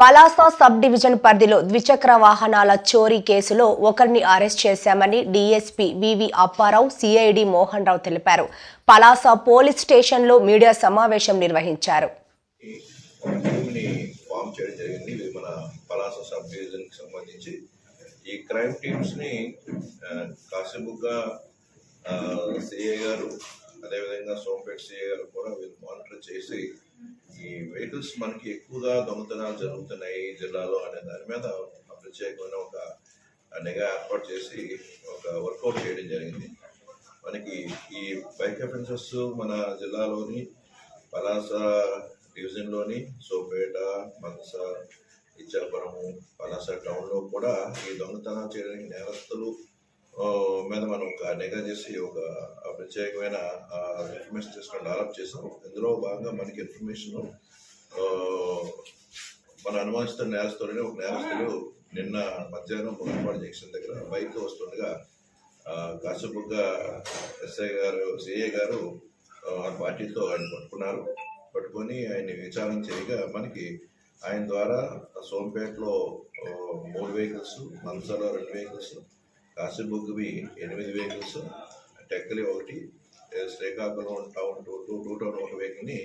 Palasa sub division పరిధిలో ద్విచక్ర వాహనాల చోరీ కేసులో ఒకరిని అరెస్ట్ చేశామని DSP VV Apparao CID Mohan Rao తెలిపారు. పలాస పోలీస్ స్టేషన్లో మీడియా సమావేశం నిర్వహించారు. ఈ క్రైమ్ కాసేపుగా గారు అదేవిధంగా సోంపేట్ సిఏ గారు కూడా వీళ్ళు మానిటర్ చేసి ఈ వెహికల్స్ మనకి ఎక్కువగా దొంగతనాలు జరుగుతున్నాయి ఈ జిల్లాలో అనే దాని మీద ప్రత్యేకమైన ఒక నిఘా ఏర్పాటు చేసి ఒక వర్కౌట్ చేయడం జరిగింది. మనకి ఈ బైక్ అఫెన్సెస్ మన జిల్లాలోని పలాస డివిజన్లోని సోపేట మనస ఇచ్చాపురము పలాస టౌన్లో కూడా ఈ దొంగతనాలు చేయడానికి నేరస్తులు మీద మనం ఒక నిఘా చేసి ఒక ప్రత్యేకమైన ఇన్ఫర్మేషన్ తీసుకొని డెవలప్ చేసాం ఇందులో భాగంగా మనకి ఇన్ఫర్మేషన్ మన అనుమానిస్తున్న నేరస్తులని ఒక నేరస్తులు నిన్న మధ్యాహ్నం మునపాడు జంక్షన్ దగ్గర బైక్ వస్తుండగా ఆ, కాసేపుగా ఎస్ఐ గారు సిఏ గారు ఆ పార్టీతో ఆయన పట్టుకున్నారు. పట్టుకొని ఆయన్ని విచారణ చేయగా మనకి ఆయన ద్వారా సోంపేటలో మూడు వెహికల్స్ మన్సలో రెండు వెహికల్స్ కాసిబుగ్వి ఎనిమిది వెహికల్స్ టెక్కలి ఒకటి Srikakulam town two two two town ఒక వెహికల్ని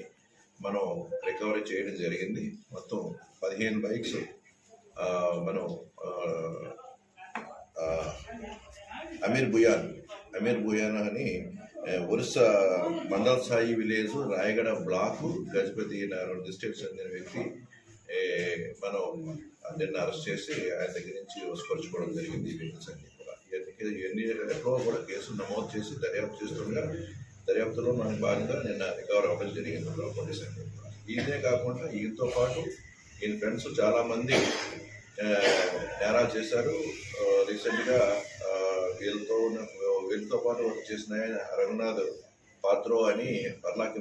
మనం రికవరీ చేయడం జరిగింది. మొత్తం పదిహేను బైక్స్ మనం అమీర్ బుయాన్ అమీర్ బుయాన్ అని ఒరిస్సా మండల్ సాయి విలేజ్ రాయగడ బ్లాక్ గజపతి అనే డిస్ట్రిక్ట్స్ చెందిన వ్యక్తి మనం నిన్న అరెస్ట్ చేసి ఆయన దగ్గర నుంచి వసపరుచుకోవడం జరిగింది ఈ వెహికల్స్ అన్ని. ఇది ఎన్ని ఎక్కడో కూడా కేసులు నమోదు చేసి దర్యాప్తు చేస్తుండగా దర్యాప్తులో మనకు భాగంగా నిన్న రికవర్ అవ్వడం జరిగింది. పోలీస్ ఈయనే ఇదే కాకుండా ఈయనతో పాటు ఈయన ఫ్రెండ్స్ చాలా మంది నేరాలు చేశారు. రీసెంట్గా వీళ్ళతో ఉన్న వీళ్ళతో పాటు వర్క్ చేసిన ఆయన రఘునాథ్ పాత్రో అని పర్లాకి